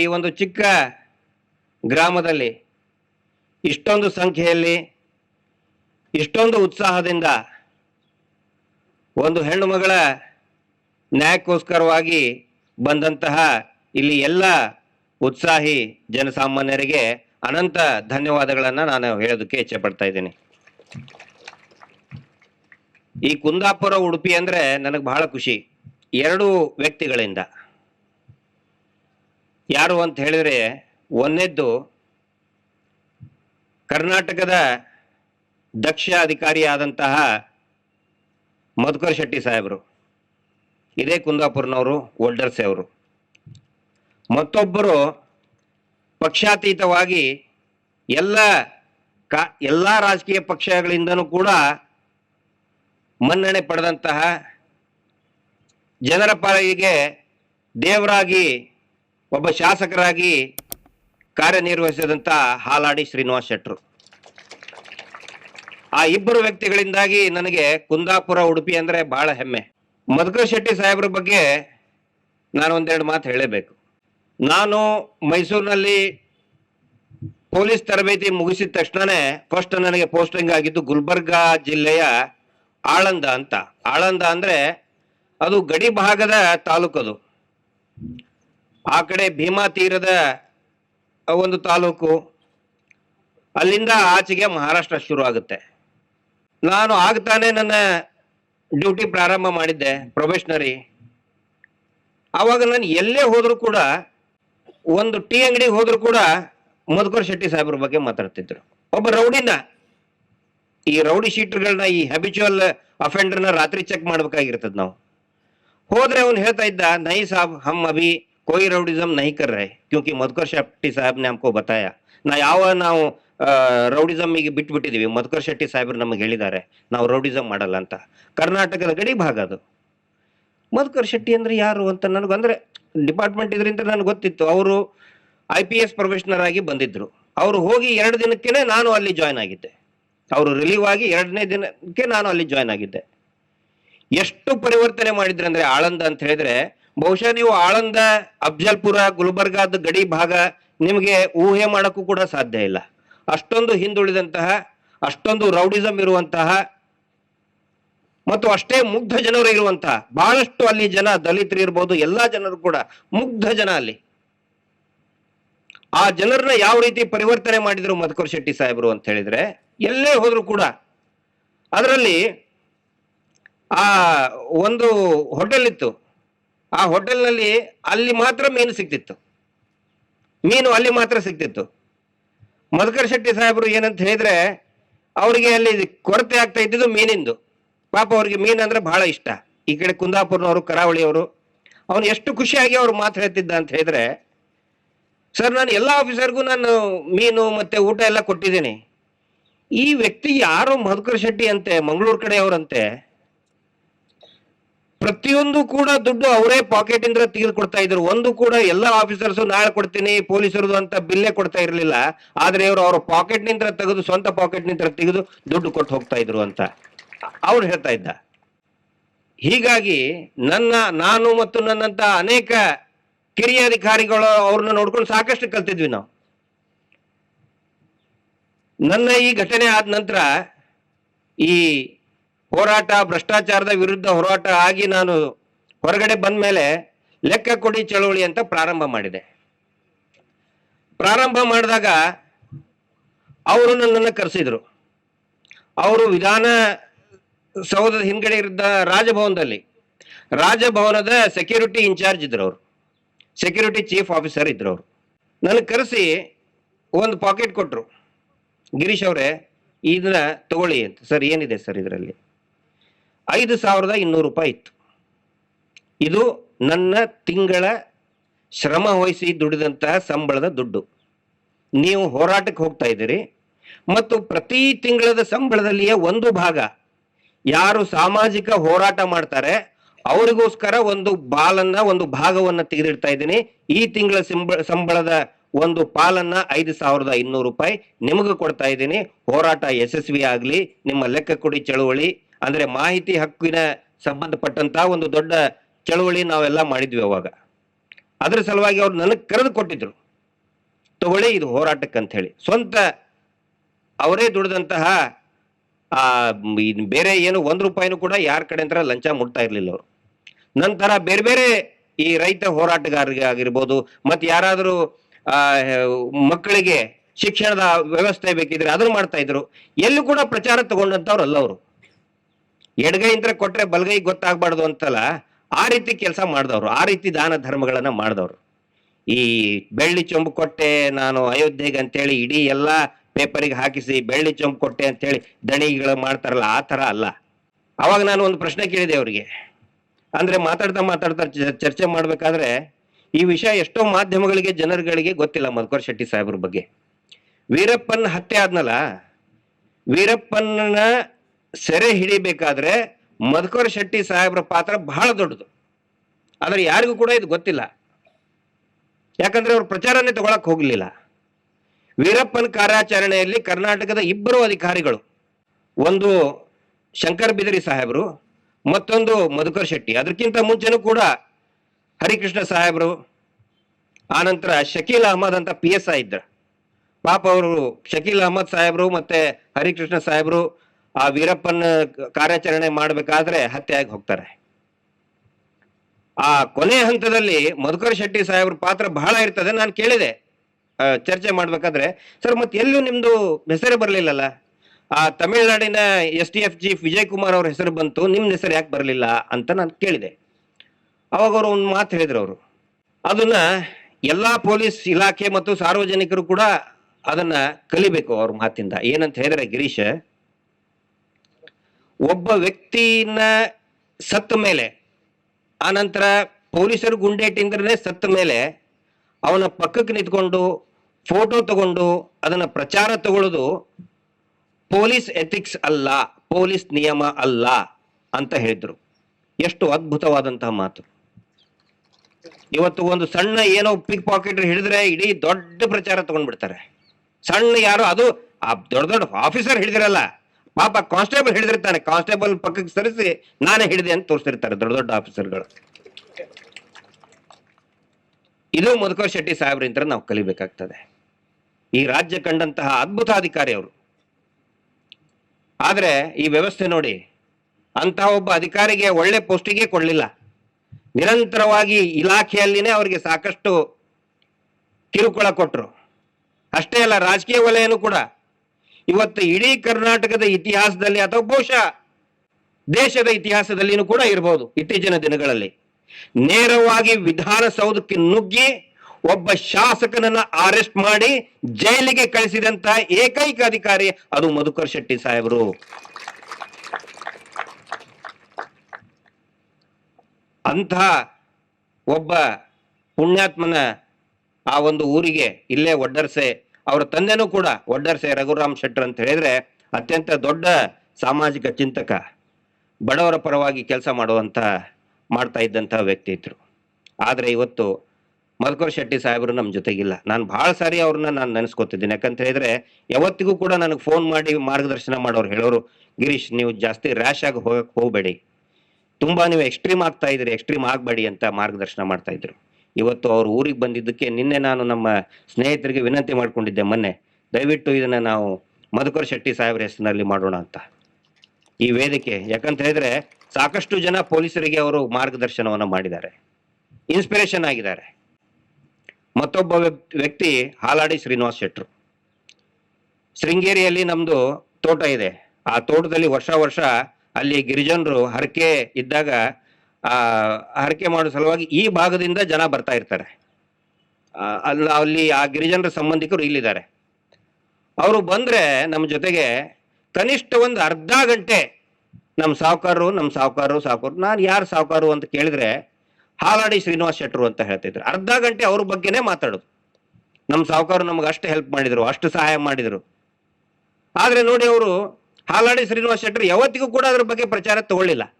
ಈ ಒಂದು ಚಿಕ್ಕ ಗ್ರಾಮದಲ್ಲಿ ಇಷ್ಟೊಂದು ಸಂಖ್ಯೆಯಲ್ಲಿ ಇಷ್ಟೊಂದು ಉತ್ಸಾಹದಿಂದ ಒಂದು ಹೆಣ್ಣು ಮಗಳ ನ್ಯಾಯಕ್ಕೋಸ್ಕರವಾಗಿ ಬಂದಂತಹ ಇಲ್ಲಿ ಎಲ್ಲ ಉತ್ಸಾಹಿ ಜನಸಾಮಾನ್ಯರಿಗೆ ಅನಂತ ಧನ್ಯವಾದಗಳನ್ನು ನಾನು ಹೇಳೋದಕ್ಕೆ ಇಚ್ಛೆ ಪಡ್ತಾ ಇದ್ದೀನಿ. ಈ ಕುಂದಾಪುರ ಉಡುಪಿ ಅಂದ್ರೆ ನನಗೆ ಬಹಳ ಖುಷಿ. ಎರಡು ವ್ಯಕ್ತಿಗಳಿಂದ. ಯಾರು ಅಂತ ಹೇಳಿದ್ರೆ ಒಂದೆದ್ದು ಕರ್ನಾಟಕದ ದಕ್ಷ ಅಧಿಕಾರಿಯಾದಂತಹ ಮಧುಕರ್ ಶೆಟ್ಟಿ ಸಾಹೇಬರು, ಇದೇ ಕುಂದಾಪುರ್ನವರು ಓಲ್ಡರ್ಸೆ ಅವರು. ಮತ್ತೊಬ್ಬರು ಪಕ್ಷಾತೀತವಾಗಿ ಎಲ್ಲ ಕಾ, ಎಲ್ಲ ರಾಜಕೀಯ ಪಕ್ಷಗಳಿಂದನೂ ಕೂಡ ಮನ್ನಣೆ ಪಡೆದಂತಹ ಜನರ ಪಾಲಿಗೆ ದೇವರಾಗಿ ಒಬ್ಬ ಶಾಸಕರಾಗಿ ಕಾರ್ಯನಿರ್ವಹಿಸಿದಂಥ ಹಾಲಾಡಿ ಶ್ರೀನಿವಾಸ್ ಶೆಟ್ರು ಆ ಇಬ್ಬರು ವ್ಯಕ್ತಿಗಳಿಂದಾಗಿ ನನಗೆ ಕುಂದಾಪುರ ಉಡುಪಿ ಅಂದ್ರೆ ಬಹಳ ಹೆಮ್ಮೆ. ಮಧುಕರ ಶೆಟ್ಟಿ ಸಾಹೇಬರ ಬಗ್ಗೆ ನಾನು ಒಂದೆರಡು ಮಾತು ಹೇಳಬೇಕು. ನಾನು ಮೈಸೂರಿನಲ್ಲಿ ಪೊಲೀಸ್ ತರಬೇತಿ ಮುಗಿಸಿದ ತಕ್ಷಣನೇ ಫಸ್ಟ್ ನನಗೆ ಪೋಸ್ಟಿಂಗ್ ಆಗಿದ್ದು ಗುಲ್ಬರ್ಗಾ ಜಿಲ್ಲೆಯ ಆಳಂದ ಅಂತ. ಆಳಂದ ಅಂದ್ರೆ ಅದು ಗಡಿ ಭಾಗದ ತಾಲೂಕದು. ಆ ಕಡೆ ಭೀಮಾ ತೀರದ ಒಂದು ತಾಲೂಕು. ಅಲ್ಲಿಂದ ಆಚೆಗೆ ಮಹಾರಾಷ್ಟ್ರ ಶುರು ಆಗುತ್ತೆ. ನಾನು ಆಗ್ತಾನೆ ನನ್ನ ಡ್ಯೂಟಿ ಪ್ರಾರಂಭ ಮಾಡಿದ್ದೆ ಪ್ರೊಫೆಷನರಿ ಆವಾಗ ನಾನು ಎಲ್ಲೇ ಹೋದರೂ ಕೂಡ, ಒಂದು ಟೀ ಅಂಗಡಿಗೆ ಹೋದರೂ ಕೂಡ ಮಧುಕರ್ ಶೆಟ್ಟಿ ಸಾಹೇಬ್ರ ಬಗ್ಗೆ ಮಾತಾಡ್ತಿದ್ರು. ಒಬ್ಬ ರೌಡಿನ. ಈ ರೌಡಿ ಶೀಟ್ಗಳನ್ನ, ಈ ಹ್ಯಾಬಿಚುವಲ್ ಅಫೆಂಡರ್ನ ರಾತ್ರಿ ಚೆಕ್ ಮಾಡ್ಬೇಕಾಗಿರ್ತದ ನಾವು. ಹೋದ್ರೆ ಅವ್ನು ಹೇಳ್ತಾ ಇದ್ದ, ನೈ ಸಾಬ್, ಹಮ್ ಅಭಿ कोई रउडिज्म नहीं कर रहे, क्योंकि मधुकर शेट्टी साहब ने हमको बताया। ನಾ ಯಾವ ನಾವು ರೌಡಿಸಮಿಗೆ ಬಿಟ್ಬಿಟ್ಟಿದ್ದೀವಿ ಮಧುಕರ್ ಶೆಟ್ಟಿ ಸಾಹೇಬರು ನಮಗೆ ಹೇಳಿದ್ದಾರೆ ನಾವು ರೌಡಿಸಮ್ ಮಾಡಲ್ಲ ಅಂತ ಕರ್ನಾಟಕದ ಗಡಿ ಭಾಗ ಅದು ಮಧುಕರ್ ಶೆಟ್ಟಿ ಅಂದರೆ ಯಾರು ಅಂತ ನನಗೆ ಅಂದರೆ ಡಿಪಾರ್ಟ್ಮೆಂಟ್ ಇದರಿಂದ ನನಗೆ ಗೊತ್ತಿತ್ತು, ಅವರು ಐ ಪಿ ಎಸ್ ಪ್ರೊಫೆಷನರ್ ಆಗಿ ಬಂದಿದ್ದರು ಅವರು ಹೋಗಿ ಎರಡು ದಿನಕ್ಕೆ ನಾನು ಅಲ್ಲಿ ಜಾಯ್ನ್ ಆಗಿದ್ದೆ. ಅವರು ರಿಲೀವ್ ಆಗಿ ಎರಡನೇ ದಿನಕ್ಕೆ ನಾನು ಅಲ್ಲಿ ಜಾಯ್ನ್ ಆಗಿದ್ದೆ. ಎಷ್ಟು ಪರಿವರ್ತನೆ ಮಾಡಿದ್ರೆ ಅಂದರೆ ಆಳಂದ ಅಂತ ಹೇಳಿದ್ರೆ ಬಹುಶಃ ನೀವು ಆಳಂದ ಅಫ್ಜಲ್ಪುರ, ಗುಲ್ಬರ್ಗಾದ ಗಡಿ ಭಾಗ ನಿಮಗೆ ಊಹೆ ಮಾಡೋಕ್ಕೂ ಕೂಡ ಸಾಧ್ಯ ಇಲ್ಲ. ಅಷ್ಟೊಂದು ಹಿಂದುಳಿದಂತಹ, ಅಷ್ಟೊಂದು ರೌಡಿಸಮ್ ಇರುವಂತಹ ಮತ್ತು ಅಷ್ಟೇ ಮುಗ್ಧ ಜನರು ಇರುವಂತಹ, ಬಹಳಷ್ಟು ಅಲ್ಲಿ ಜನ ದಲಿತರು ಇರ್ಬೋದು, ಎಲ್ಲಾ ಜನರು ಕೂಡ ಮುಗ್ಧ ಜನ ಅಲ್ಲಿ. ಆ ಜನರನ್ನ ಯಾವ ರೀತಿ ಪರಿವರ್ತನೆ ಮಾಡಿದ್ರು ಮಧುಕರ್ ಶೆಟ್ಟಿ ಸಾಹೇಬರು ಅಂತ ಹೇಳಿದ್ರೆ, ಎಲ್ಲೇ ಹೋದ್ರು ಕೂಡ ಅದರಲ್ಲಿ ಆ ಒಂದು ಹೋಟೆಲ್ ಇತ್ತು. ಆ ಹೋಟೆಲ್ನಲ್ಲಿ ಅಲ್ಲಿ ಮಾತ್ರ ಮೀನು ಸಿಗ್ತಿತ್ತು. ಮೀನು ಅಲ್ಲಿ ಮಾತ್ರ ಸಿಗ್ತಿತ್ತು. ಮಧುಕರ್ ಶೆಟ್ಟಿ ಸಾಹೇಬರು ಏನಂತ ಹೇಳಿದ್ರೆ, ಅವರಿಗೆ ಅಲ್ಲಿ ಕೊರತೆ ಆಗ್ತಾ ಇದ್ದಿದ್ದು ಮೀನಿಂದು. ಪಾಪ ಅವ್ರಿಗೆ ಮೀನು ಅಂದ್ರೆ ಬಹಳ ಇಷ್ಟ. ಈ ಕಡೆ ಕುಂದಾಪುರನವರು, ಕರಾವಳಿಯವರು, ಅವನು ಎಷ್ಟು ಖುಷಿಯಾಗಿ ಅವ್ರು ಮಾತು ಹೇಳ್ತಿದ್ದ ಅಂತ ಹೇಳಿದ್ರೆ, ಸರ್, ನಾನು ಎಲ್ಲ ಆಫೀಸರ್ಗೂ ನಾನು ಮೀನು ಮತ್ತೆ ಊಟ ಎಲ್ಲ ಕೊಟ್ಟಿದ್ದೀನಿ. ಈ ವ್ಯಕ್ತಿ ಯಾರು ಮಧುಕರ್ ಶೆಟ್ಟಿ ಅಂತೆ, ಮಂಗಳೂರು ಕಡೆಯವರಂತೆ? ಪ್ರತಿಯೊಂದು ಕೂಡ ದುಡ್ಡು ಅವರೇ ಪಾಕೆಟ್ ಇಂದ ಕೊಡ್ತಾ ಇದ್ರು. ಒಂದು ಕೂಡ ಎಲ್ಲ ಆಫೀಸರ್ಸ್ ನಾಳೆ ಕೊಡ್ತೀನಿ, ಪೊಲೀಸರದು ಅಂತ ಬಿಲ್ಲೇ ಕೊಡ್ತಾ ಇರಲಿಲ್ಲ. ಆದ್ರೆ ಇವರು ಅವ್ರ ಪಾಕೆಟ್ನಿಂದ ತೆಗೆದು, ಸ್ವಂತ ಪಾಕೆಟ್ನಿಂದ ತೆಗೆದು ದುಡ್ಡು ಕೊಟ್ಟು ಹೋಗ್ತಾ ಇದ್ರು ಅಂತ ಅವ್ರು ಹೇಳ್ತಾ ಇದ್ದ. ಹೀಗಾಗಿ ನನ್ನ, ನಾನು ಮತ್ತು ನನ್ನಂತ ಅನೇಕ ಕಿರಿಯ ಅಧಿಕಾರಿಗಳು ಅವ್ರನ್ನ ನೋಡ್ಕೊಂಡು ಸಾಕಷ್ಟು ಕಲ್ತಿದ್ವಿ ನಾವು. ನನ್ನ ಈ ಘಟನೆ ಆದ ನಂತರ ಈ ಹೋರಾಟ, ಭ್ರಷ್ಟಾಚಾರದ ವಿರುದ್ಧ ಹೋರಾಟ ಆಗಿ ನಾನು ಹೊರಗಡೆ ಬಂದ ಮೇಲೆ ಲೆಕ್ಕ ಕೊಡಿ ಚಳವಳಿ ಅಂತ ಪ್ರಾರಂಭ ಮಾಡಿದೆ. ಪ್ರಾರಂಭ ಮಾಡಿದಾಗ ಅವರು ನನ್ನನ್ನು ಕರೆಸಿದ್ರು. ಅವರು ವಿಧಾನ ಸೌಧದ ಹಿಂದ್ಗಡೆ ಇದ್ದ ರಾಜಭವನದಲ್ಲಿ, ರಾಜಭವನದ ಸೆಕ್ಯೂರಿಟಿ ಇನ್ಚಾರ್ಜ್ ಇದ್ರು ಅವರು. ಸೆಕ್ಯೂರಿಟಿ ಚೀಫ್ ಆಫೀಸರ್ ಇದ್ರು ಅವರು. ನನಗೆ ಕರೆಸಿ ಒಂದು ಪಾಕೆಟ್ ಕೊಟ್ಟರು ಗಿರೀಶ್ ಅವರೇ ಇದನ್ನ ತಗೊಳ್ಳಿ ಅಂತ. ಸರ್, ಏನಿದೆ ಸರ್ ಇದರಲ್ಲಿ? ಐದು ಸಾವಿರದ ಇನ್ನೂರು ರೂಪಾಯಿ ಇತ್ತು. ಇದು ನನ್ನ ತಿಂಗಳ ಶ್ರಮ ವಹಿಸಿ ದುಡಿದಂತಹ ಸಂಬಳದ ದುಡ್ಡು. ನೀವು ಹೋರಾಟಕ್ಕೆ ಹೋಗ್ತಾ ಇದ್ದೀರಿ. ಮತ್ತು ಪ್ರತಿ ತಿಂಗಳದ ಸಂಬಳದಲ್ಲಿಯೇ ಒಂದು ಭಾಗ ಯಾರು ಸಾಮಾಜಿಕ ಹೋರಾಟ ಮಾಡ್ತಾರೆ, ಅವರಿಗೋಸ್ಕರ ಒಂದು ಬಾಲನ್ನ, ಒಂದು ಭಾಗವನ್ನ ತೆಗೆದಿಡ್ತಾ ಇದ್ದೀನಿ. ಈ ತಿಂಗಳ ಸಂಬಳ ಸಂಬಳದ ಒಂದು ಪಾಲನ್ನ ಐದು ಸಾವಿರದ ಇನ್ನೂರು ರೂಪಾಯಿ ನಿಮಗೆ ಕೊಡ್ತಾ ಇದ್ದೀನಿ. ಹೋರಾಟ ಯಶಸ್ವಿ ಆಗಲಿ ನಿಮ್ಮ ಲೆಕ್ಕ ಕೊಡಿ, ಚಳುವಳಿ. ಅಂದ್ರೆ ಮಾಹಿತಿ ಹಕ್ಕಿನ ಸಂಬಂಧಪಟ್ಟಂತ ಒಂದು ದೊಡ್ಡ ಚಳವಳಿ ನಾವೆಲ್ಲ ಮಾಡಿದ್ವಿ ಅವಾಗ. ಅದ್ರ ಸಲುವಾಗಿ ಅವ್ರು ನನಗೆ ಕರೆದು ಕೊಟ್ಟಿದ್ರು. ತಗೊಳ್ಳಿ ಇದು ಹೋರಾಟಕ್ಕೆ ಅಂತ ಹೇಳಿ ಸ್ವಂತ ಅವರೇ ದುಡಿದಂತಹ, ಆ ಬೇರೆ ಏನು ಒಂದು ರೂಪಾಯಿನೂ ಕೂಡ ಯಾರ ಕಡೆ ಅಂತ ಲಂಚ ಮುಟ್ತಾ ಇರಲಿಲ್ಲ ಅವರು. ನಂತರ ಬೇರೆ ಬೇರೆ ಈ ರೈತ ಹೋರಾಟಗಾರರಿಗೆ ಆಗಿರ್ಬೋದು ಮತ್ತೆ ಯಾರಾದರೂ ಮಕ್ಕಳಿಗೆ ಶಿಕ್ಷಣದ ವ್ಯವಸ್ಥೆ ಬೇಕಿದ್ರೆ ಅದನ್ನು ಮಾಡ್ತಾ ಇದ್ರು. ಎಲ್ಲೂ ಕೂಡ ಪ್ರಚಾರ ತಗೊಂಡಂತವ್ರು ಅಲ್ಲ ಅವರು. ಎಡಗೈ ಕೊಟ್ಟರೆ ಕೊಟ್ರೆ ಬಲಗೈ ಗೊತ್ತಾಗ್ಬಾರ್ದು ಅಂತಲ್ಲ, ಆ ರೀತಿ ಕೆಲಸ ಮಾಡಿದವರು, ಆ ರೀತಿ ದಾನ ಧರ್ಮಗಳನ್ನ ಮಾಡಿದವರು. ಈ ಬೆಳ್ಳಿ ಚೊಂಬು ಕೊಟ್ಟೆ ನಾನು ಅಯೋಧ್ಯೆಗೆ ಅಂತೇಳಿ ಇಡೀ ಎಲ್ಲಾ ಪೇಪರಿಗೆ ಹಾಕಿಸಿ ಬೆಳ್ಳಿ ಚೊಂಬು ಕೊಟ್ಟೆ ಅಂತೇಳಿ ದಣಿಗಳು ಮಾಡ್ತಾರಲ್ಲ, ಆ ತರ ಅಲ್ಲ. ಅವಾಗ ನಾನು ಒಂದು ಪ್ರಶ್ನೆ ಕೇಳಿದೆ ಅವರಿಗೆ. ಅಂದ್ರೆ ಮಾತಾಡ್ತಾ ಮಾತಾಡ್ತಾ ಚರ್ಚೆ ಮಾಡ್ಬೇಕಾದ್ರೆ ಈ ವಿಷಯ ಎಷ್ಟೋ ಮಾಧ್ಯಮಗಳಿಗೆ, ಜನರುಗಳಿಗೆ ಗೊತ್ತಿಲ್ಲ ಮಧುಕರ್ ಶೆಟ್ಟಿ ಸಾಹೇಬ್ರ ಬಗ್ಗೆ. ವೀರಪ್ಪನ್ ಹತ್ಯೆ ಆದ್ನಲ್ಲ ವೀರಪ್ಪನ ಸೆರೆ ಹಿಡಿಬೇಕಾದ್ರೆ ಮಧುಕರ್ ಶೆಟ್ಟಿ ಸಾಹೇಬ್ರ ಪಾತ್ರ ಬಹಳ ದೊಡ್ಡದು. ಆದ್ರೆ ಯಾರಿಗೂ ಕೂಡ ಇದು ಗೊತ್ತಿಲ್ಲ. ಯಾಕಂದ್ರೆ ಅವ್ರು ಪ್ರಚಾರನೇ ತಗೊಳಕ್ ಹೋಗಲಿಲ್ಲ. ವೀರಪ್ಪನ್ ಕಾರ್ಯಾಚರಣೆಯಲ್ಲಿ ಕರ್ನಾಟಕದ ಇಬ್ಬರು ಅಧಿಕಾರಿಗಳು, ಒಂದು ಶಂಕರ್ ಬಿದರಿ ಸಾಹೇಬರು, ಮತ್ತೊಂದು ಮಧುಕರ್ ಶೆಟ್ಟಿ. ಅದಕ್ಕಿಂತ ಮುಂಚೆನೂ ಕೂಡ ಹರಿಕೃಷ್ಣ ಸಾಹೇಬರು, ಆನಂತರ ಶಕೀಲ್ ಅಹಮದ್ ಅಂತ ಪಿ ಎಸ್ ಐ ಇದ್ರ. ಪಾಪ ಅವರು ಶಕೀಲ್ ಅಹಮದ್ ಸಾಹೇಬರು ಮತ್ತೆ ಹರಿಕೃಷ್ಣ ಸಾಹೇಬರು ಆ ವೀರಪ್ಪನ ಕಾರ್ಯಾಚರಣೆ ಮಾಡಬೇಕಾದ್ರೆ ಹತ್ಯೆಯಾಗಿ ಹೋಗ್ತಾರೆ. ಆ ಕೊನೆ ಹಂತದಲ್ಲಿ ಮಧುಕರ್ ಶೆಟ್ಟಿ ಸಾಹೇಬ್ರ ಪಾತ್ರ ಬಹಳ ಇರ್ತದೆ, ನಾನು ಕೇಳಿದೆ. ಚರ್ಚೆ ಮಾಡ್ಬೇಕಾದ್ರೆ, ಸರ್, ಮತ್ತೆ ಎಲ್ಲೂ ನಿಮ್ದು ಹೆಸರೇ ಬರಲಿಲ್ಲಲ್ಲ? ಆ, ತಮಿಳುನಾಡಿನ S T F chief Vijay Kumar ಅವ್ರ ಹೆಸರು ಬಂತು ನಿಮ್ಮ ಹೆಸರು ಯಾಕೆ ಬರಲಿಲ್ಲ ಅಂತ ನಾನು ಕೇಳಿದೆ. ಅವಾಗ ಅವರು ಒಂದು ಮಾತು ಹೇಳಿದ್ರು ಅವರು. ಅದನ್ನ ಎಲ್ಲಾ ಪೊಲೀಸ್ ಇಲಾಖೆ ಮತ್ತು ಸಾರ್ವಜನಿಕರು ಕೂಡ ಅದನ್ನ ಕಲಿಬೇಕು ಅವ್ರ ಮಾತಿಂದ. ಏನಂತ ಹೇಳಿದ್ರೆ, ಗಿರೀಶ್ ಒಬ್ಬ ವ್ಯಕ್ತಿನ ಸತ್ತ ಮೇಲೆ ಆನಂತರ ಪೊಲೀಸರು ಗುಂಡೇಟಿಂದ್ರೆ ಸತ್ತ ಮೇಲೆ ಅವನ ಪಕ್ಕಕ್ಕೆ ನಿಂತ್ಕೊಂಡು ಫೋಟೋ ತಗೊಂಡು ಅದನ್ನ ಪ್ರಚಾರ ತಗೊಳ್ಳೋದು ಪೊಲೀಸ್ ಎಥಿಕ್ಸ್ ಅಲ್ಲ, ಪೊಲೀಸ್ ನಿಯಮ ಅಲ್ಲ ಅಂತ ಹೇಳಿದ್ರು. ಎಷ್ಟು ಅದ್ಭುತವಾದಂತಹ ಮಾತು. ಇವತ್ತು ಒಂದು ಸಣ್ಣ ಏನೋ ಪಿಕ್ ಪಾಕೆಟ್ ಹಿಡಿದ್ರೆ ಇಡೀ ದೊಡ್ಡ ಪ್ರಚಾರ ತಗೊಂಡ್ಬಿಡ್ತಾರೆ. ಸಣ್ಣ ಯಾರು, ಅದು ದೊಡ್ಡ ದೊಡ್ಡ ಆಫೀಸರ್ ಹಿಡಿದಿರಲ್ಲ. ಪಾಪ ಕಾನ್ಸ್ಟೇಬಲ್ ಹಿಡಿದಿರ್ತಾನೆ. ಕಾನ್ಸ್ಟೇಬಲ್ ಪಕ್ಕಕ್ಕೆ ಸರಿಸಿ ನಾನೇ ಹಿಡಿದೆ ಅಂತ ತೋರಿಸಿರ್ತಾರೆ ದೊಡ್ಡ ದೊಡ್ಡ ಆಫೀಸರ್ಗಳು. ಇದು ಮಧುಕರ್ ಶೆಟ್ಟಿ ಸಾಹೇಬ್ರಿಂತ ನಾವು ಕಲಿಬೇಕಾಗ್ತದೆ. ಈ ರಾಜ್ಯ ಕಂಡಂತಹ ಅದ್ಭುತ ಅಧಿಕಾರಿ ಅವರು. ಆದರೆ ಈ ವ್ಯವಸ್ಥೆ ನೋಡಿ ಅಂತ ಒಬ್ಬ ಅಧಿಕಾರಿಗೆ ಒಳ್ಳೆ ಪೋಸ್ಟಿಗೆ ಕೊಡಲಿಲ್ಲ. ನಿರಂತರವಾಗಿ ಇಲಾಖೆಯಲ್ಲಿನೇ ಅವರಿಗೆ ಸಾಕಷ್ಟು ಕಿರುಕುಳ ಕೊಟ್ಟರು ಅಷ್ಟೇ ಅಲ್ಲ, ರಾಜಕೀಯ ವಲಯನೂ ಕೂಡ. ಇವತ್ತು ಇಡೀ ಕರ್ನಾಟಕದ ಇತಿಹಾಸದಲ್ಲಿ ಅಥವಾ ಬಹುಶಃ ದೇಶದ ಇತಿಹಾಸದಲ್ಲಿನೂ ಕೂಡ ಇರಬಹುದು ಇತ್ತೀಚಿನ ದಿನಗಳಲ್ಲಿ. ನೇರವಾಗಿ ವಿಧಾನಸೌಧಕ್ಕೆ ನುಗ್ಗಿ ಒಬ್ಬ ಶಾಸಕನನ್ನ ಅರೆಸ್ಟ್ ಮಾಡಿ ಜೈಲಿಗೆ ಕಳಿಸಿದಂತ ಏಕೈಕ ಅಧಿಕಾರಿ ಅದು ಮಧುಕರ್ ಶೆಟ್ಟಿ ಸಾಹೇಬರು. ಅಂತಹ ಒಬ್ಬ ಪುಣ್ಯಾತ್ಮನ ಆ ಒಂದು ಊರಿಗೆ ಇಲ್ಲೇ ಒಡ್ಡರ್ಸೆ ಅವರ ತಂದೆನೂ ಕೂಡ ಒಡ್ಡರ್ಸೆ ರಘುರಾಮ್ ಶೆಟ್ಟರ್ ಅಂತ ಹೇಳಿದ್ರೆ ಅತ್ಯಂತ ದೊಡ್ಡ ಸಾಮಾಜಿಕ ಚಿಂತಕ. ಬಡವರ ಪರವಾಗಿ ಕೆಲಸ ಮಾಡುವಂತ, ಮಾಡ್ತಾ ಇದ್ದಂತಹ ವ್ಯಕ್ತಿ ಇದ್ರು. ಆದ್ರೆ ಇವತ್ತು ಮಧುಕರ್ ಶೆಟ್ಟಿ ಸಾಹೇಬರು ನಮ್ಮ ಜೊತೆಗಿಲ್ಲ. ನಾನು ಬಹಳ ಸಾರಿ ಅವ್ರನ್ನ ನಾನು ನೆನೆಸ್ಕೊತಿದ್ದೀನಿ. ಯಾಕಂತ ಹೇಳಿದ್ರೆ ಯಾವತ್ತಿಗೂ ಕೂಡ ನನಗೆ ಫೋನ್ ಮಾಡಿ ಮಾರ್ಗದರ್ಶನ ಮಾಡೋರು ಹೇಳೋರು, ಗಿರೀಶ್, ನೀವು ಜಾಸ್ತಿ ರ್ಯಾಶ್ ಆಗಿ ಹೋಗಕ್ ಹೋಗಬೇಡಿ. ತುಂಬಾ ನೀವು ಎಕ್ಸ್ಟ್ರೀಮ್ ಆಗ್ತಾ ಇದ್ರಿ ಎಕ್ಸ್ಟ್ರೀಮ್ ಆಗಬೇಡಿ ಅಂತ ಮಾರ್ಗದರ್ಶನ ಮಾಡ್ತಾ ಇದ್ರು. ಇವತ್ತು ಅವ್ರ ಊರಿಗೆ ಬಂದಿದ್ದಕ್ಕೆ ನಿನ್ನೆ ನಾನು ನಮ್ಮ ಸ್ನೇಹಿತರಿಗೆ ವಿನಂತಿ ಮಾಡಿಕೊಂಡಿದ್ದೆ ಮೊನ್ನೆ. ದಯವಿಟ್ಟು ಇದನ್ನ ನಾವು ಮಧುಕರ್ ಶೆಟ್ಟಿ ಸಾಹೇಬ್ರ ಹೆಸರಿನಲ್ಲಿ ಮಾಡೋಣ ಅಂತ. ಈ ವೇದಿಕೆ, ಯಾಕಂತ ಹೇಳಿದ್ರೆ ಸಾಕಷ್ಟು ಜನ ಪೊಲೀಸರಿಗೆ ಅವರು ಮಾರ್ಗದರ್ಶನವನ್ನ ಮಾಡಿದ್ದಾರೆ. ಇನ್ಸ್ಪಿರೇಷನ್ ಆಗಿದ್ದಾರೆ. ಮತ್ತೊಬ್ಬ ವ್ಯಕ್- ವ್ಯಕ್ತಿ ಹಾಲಾಡಿ ಶ್ರೀನಿವಾಸ್ ಶೆಟ್ರು. ಶೃಂಗೇರಿಯಲ್ಲಿ ನಮ್ದು ತೋಟ ಇದೆ. ಆ ತೋಟದಲ್ಲಿ ವರ್ಷ ವರ್ಷ ಅಲ್ಲಿ ಗಿರಿಜನರು ಹರಕೆ ಇದ್ದಾಗ ಆ, ಹರಕೆ ಮಾಡೋ ಸಲುವಾಗಿ ಈ ಭಾಗದಿಂದ ಜನ ಬರ್ತಾ ಇರ್ತಾರೆ. ಅಲ್ಲಿ, ಅಲ್ಲ ಆ ಗಿರಿಜನರ ಸಂಬಂಧಿಕರು ಇಲ್ಲಿದ್ದಾರೆ. ಅವರು ಬಂದ್ರೆ ನಮ್ಮ ಜೊತೆಗೆ ಕನಿಷ್ಠ ಒಂದು ಅರ್ಧ ಗಂಟೆ ನಮ್ಮ ಸಾವುಕಾರರು ನಮ್ಮ ಸಾಹುಕಾರರು ಸಾವುಕಾರರು ನಾನು ಯಾರು ಸಾಹುಕಾರರು ಅಂತ ಕೇಳಿದ್ರೆ ಹಾಲಾಡಿ ಶ್ರೀನಿವಾಸ್ ಶೆಟ್ಟರು ಅಂತ ಹೇಳ್ತಿದ್ರು. ಅರ್ಧ ಗಂಟೆ ಅವ್ರ ಬಗ್ಗೆನೇ ಮಾತಾಡೋದು. ನಮ್ಮ ಸಾಹುಕಾರರು ನಮ್ಗೆ ಅಷ್ಟು ಹೆಲ್ಪ್ ಮಾಡಿದ್ರು, ಅಷ್ಟು ಸಹಾಯ ಮಾಡಿದ್ರು. ಆದರೆ ನೋಡಿ ಅವರು ಹಾಲಾಡಿ ಶ್ರೀನಿವಾಸ್ ಶೆಟ್ಟರು ಯಾವತ್ತಿಗೂ ಕೂಡ ಅದ್ರ ಬಗ್ಗೆ ಪ್ರಚಾರ ತಗೊಳ್ಳಿಲ್ಲ.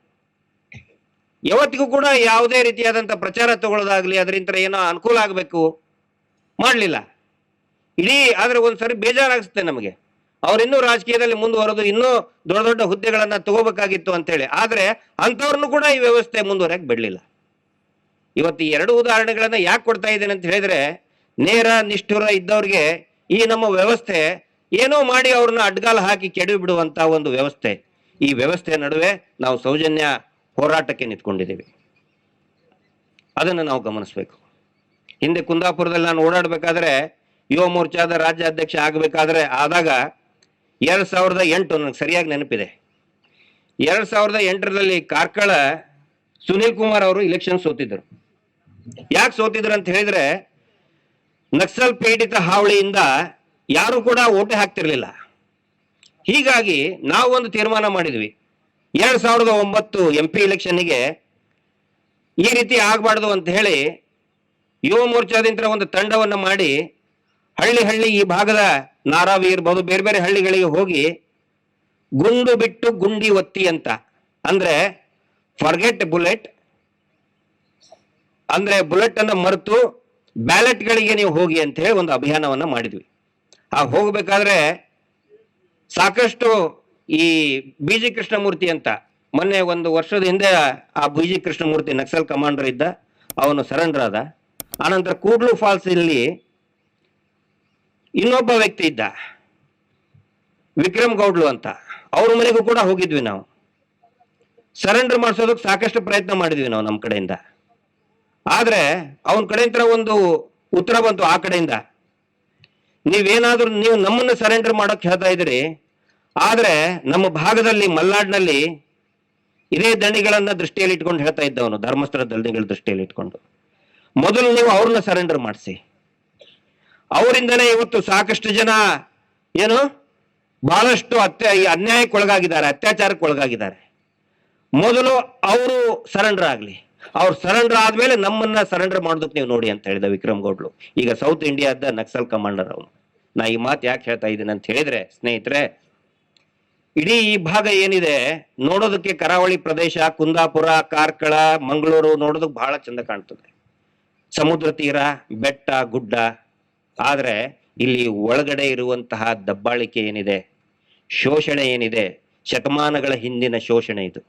ಯಾವತ್ತಿಗೂ ಕೂಡ ಯಾವುದೇ ರೀತಿಯಾದಂತ ಪ್ರಚಾರ ತಗೊಳ್ಳೋದಾಗ್ಲಿ ಅದರಿಂದ ಏನೋ ಅನುಕೂಲ ಆಗಬೇಕು. ಮಾಡಲಿಲ್ಲ. ಇಡೀ ಆದ್ರೆ ಒಂದ್ಸರಿ ಬೇಜಾರಾಗಿಸುತ್ತೆ ನಮಗೆ. ಅವರಿನ್ನೂ ರಾಜಕೀಯದಲ್ಲಿ ಮುಂದುವರೆದು ಇನ್ನೂ ದೊಡ್ಡ ದೊಡ್ಡ ಹುದ್ದೆಗಳನ್ನ ತಗೋಬೇಕಾಗಿತ್ತು ಅಂತೇಳಿ. ಆದ್ರೆ ಅಂಥವ್ರನ್ನು ಕೂಡ ಈ ವ್ಯವಸ್ಥೆ ಮುಂದುವರೆಯಕ್ಕೆ ಬಿಡಲಿಲ್ಲ. ಇವತ್ತು ಈ ಎರಡು ಉದಾಹರಣೆಗಳನ್ನ ಯಾಕೆ ಕೊಡ್ತಾ ಇದ್ದೇನೆ ಅಂತ ಹೇಳಿದ್ರೆ, ನೇರ ನಿಷ್ಠುರ ಇದ್ದವ್ರಿಗೆ ಈ ನಮ್ಮ ವ್ಯವಸ್ಥೆ ಏನೋ ಮಾಡಿ ಅವ್ರನ್ನ ಅಡ್ಗಾಲ ಹಾಕಿ ಕೆಡವಿ ಬಿಡುವಂತ ಒಂದು ವ್ಯವಸ್ಥೆ. ಈ ವ್ಯವಸ್ಥೆ ನಡುವೆ ನಾವು ಸೌಜನ್ಯ ಹೋರಾಟಕ್ಕೆ ನಿಂತ್ಕೊಂಡಿದ್ದೀವಿ. ಅದನ್ನು ನಾವು ಗಮನಿಸಬೇಕು. ಹಿಂದೆ ಕುಂದಾಪುರದಲ್ಲಿ ನಾನು ಓಡಾಡಬೇಕಾದ್ರೆ ಯುವ ಮೋರ್ಚಾದ ರಾಜ್ಯ ಅಧ್ಯಕ್ಷ ಆಗಬೇಕಾದ್ರೆ ಆದಾಗ ಎರಡ್ ಸಾವಿರದ ಎಂಟು ನನಗೆ ಸರಿಯಾಗಿ ನೆನಪಿದೆ. ಎರಡು ಸಾವಿರದ ಎಂಟರಲ್ಲಿ ಕಾರ್ಕಳ ಸುನೀಲ್ ಕುಮಾರ್ ಅವರು ಇಲೆಕ್ಷನ್ ಸೋತಿದ್ದರು ಯಾಕೆ ಸೋತಿದ್ರು ಅಂತ ಹೇಳಿದ್ರೆ ನಕ್ಸಲ್ ಪೀಡಿತ ಹಾವಳಿಯಿಂದ ಯಾರು ಕೂಡ ಓಟೆ ಹಾಕ್ತಿರ್ಲಿಲ್ಲ. ಹೀಗಾಗಿ ನಾವು ಒಂದು ತೀರ್ಮಾನ ಮಾಡಿದ್ವಿ. ಎರಡ್ ಸಾವಿರದ ಒಂಬತ್ತು ಎಂ ಪಿ ಇಲೆಕ್ಷನ್ಗೆ ಈ ರೀತಿ ಆಗಬಾರ್ದು ಅಂತ ಹೇಳಿ ಯುವ ಮೋರ್ಚಾದಿಂದ ಒಂದು ತಂಡವನ್ನು ಮಾಡಿ ಹಳ್ಳಿ ಹಳ್ಳಿ ಈ ಭಾಗದ ನಾರಾವಿ ಇರ್ಬೋದು ಬೇರೆ ಬೇರೆ ಹಳ್ಳಿಗಳಿಗೆ ಹೋಗಿ ಗುಂಡು ಬಿಟ್ಟು ಗುಂಡಿ ಒತ್ತಿ ಅಂತ. ಅಂದ್ರೆ ಫರ್ಗೆಟ್ ಬುಲೆಟ್ ಅಂದ್ರೆ ಬುಲೆಟ್ ಅನ್ನ ಮರೆತು ಬ್ಯಾಲೆಟ್ ಗಳಿಗೆ ನೀವು ಹೋಗಿ ಅಂತ ಹೇಳಿ ಒಂದು ಅಭಿಯಾನವನ್ನ ಮಾಡಿದ್ವಿ. ಆ ಹೋಗಬೇಕಾದ್ರೆ ಸಾಕಷ್ಟು ಈ ಬಿ ಜಿ ಕೃಷ್ಣಮೂರ್ತಿ ಅಂತ ಮೊನ್ನೆ ಒಂದು ವರ್ಷದ ಹಿಂದೆ ಆ B G Krishnamurthy Naxal commander ಇದ್ದ, ಅವನು ಸರೆಂಡರ್ ಆದ ಆನಂತರ ಕೂಡ್ಲು ಫಾಲ್ಸ್ ಇಲ್ಲಿ ಇನ್ನೊಬ್ಬ ವ್ಯಕ್ತಿ ಇದ್ದ, ವಿಕ್ರಮ್ ಗೌಡ್ಲು ಅಂತ. ಅವ್ರ ಮನೆಗೂ ಕೂಡ ಹೋಗಿದ್ವಿ ನಾವು. ಸರೆಂಡರ್ ಮಾಡಿಸೋದಕ್ಕೆ ಸಾಕಷ್ಟು ಪ್ರಯತ್ನ ಮಾಡಿದ್ವಿ ನಾವು ನಮ್ಮ ಕಡೆಯಿಂದ. ಆದ್ರೆ ಅವನ ಕಡೆಯಿಂದ ಒಂದು ಉತ್ತರ ಬಂತು ಆ ಕಡೆಯಿಂದ. ನೀವೇನಾದ್ರೂ ನೀವು ನಮ್ಮನ್ನು ಸರೆಂಡರ್ ಮಾಡೋಕೆ ಹೇಳ್ತಾ ಇದ್ದೀರಿ ಆದ್ರೆ ನಮ್ಮ ಭಾಗದಲ್ಲಿ ಮಲ್ನಾಡಿನಲ್ಲಿ ಇದೇ ದಣಿಗಳನ್ನ ದೃಷ್ಟಿಯಲ್ಲಿ ಇಟ್ಕೊಂಡು ಹೇಳ್ತಾ ಇದ್ದವನು, ಧರ್ಮಸ್ಥಳ ದಣಿಗಳ ದೃಷ್ಟಿಯಲ್ಲಿ ಇಟ್ಕೊಂಡು. ಮೊದಲು ನೀವು ಅವ್ರನ್ನ ಸರೆಂಡರ್ ಮಾಡಿಸಿ. ಅವರಿಂದನೇ ಇವತ್ತು ಸಾಕಷ್ಟು ಜನ ಏನು? ಬಹಳಷ್ಟು ಅತ್ಯ, ಈ ಅನ್ಯಾಯಕ್ಕೊಳಗಾಗಿದ್ದಾರೆ ಅತ್ಯಾಚಾರಕ್ಕೆ ಒಳಗಾಗಿದ್ದಾರೆ ಮೊದಲು ಅವರು ಸರೆಂಡರ್ ಆಗ್ಲಿ. ಅವ್ರು ಸರೆಂಡರ್ ಆದ್ಮೇಲೆ ನಮ್ಮನ್ನ ಸರೆಂಡರ್ ಮಾಡೋದಕ್ಕೆ ನೀವು ನೋಡಿ ಅಂತ ಹೇಳಿದ ವಿಕ್ರಮ್ ಗೌಡ್ಲು ಈಗ ಸೌತ್ ಇಂಡಿಯಾದ ನಕ್ಸಲ್ ಕಮಾಂಡರ್ ಅವನು. ನಾ ಈ ಮಾತು ಯಾಕೆ ಹೇಳ್ತಾ ಇದ್ದೀನಿ ಅಂತ ಹೇಳಿದ್ರೆ, ಸ್ನೇಹಿತರೆ ಇಡೀ ಈ ಭಾಗ ಏನಿದೆ, ನೋಡೋದಕ್ಕೆ ಕರಾವಳಿ ಪ್ರದೇಶ, ಕುಂದಾಪುರ, ಕಾರ್ಕಳ, ಮಂಗಳೂರು ನೋಡೋದಕ್ಕೆ ಬಹಳ ಚಂದ ಕಾಣ್ತದೆ. ಸಮುದ್ರ ತೀರ, ಬೆಟ್ಟ, ಗುಡ್ಡ. ಆದರೆ ಇಲ್ಲಿ ಒಳಗಡೆ ಇರುವಂತಹ ದಬ್ಬಾಳಿಕೆ ಏನಿದೆ, ಶೋಷಣೆ ಏನಿದೆ, ಶತಮಾನಗಳ ಹಿಂದಿನ ಶೋಷಣೆ ಇದು.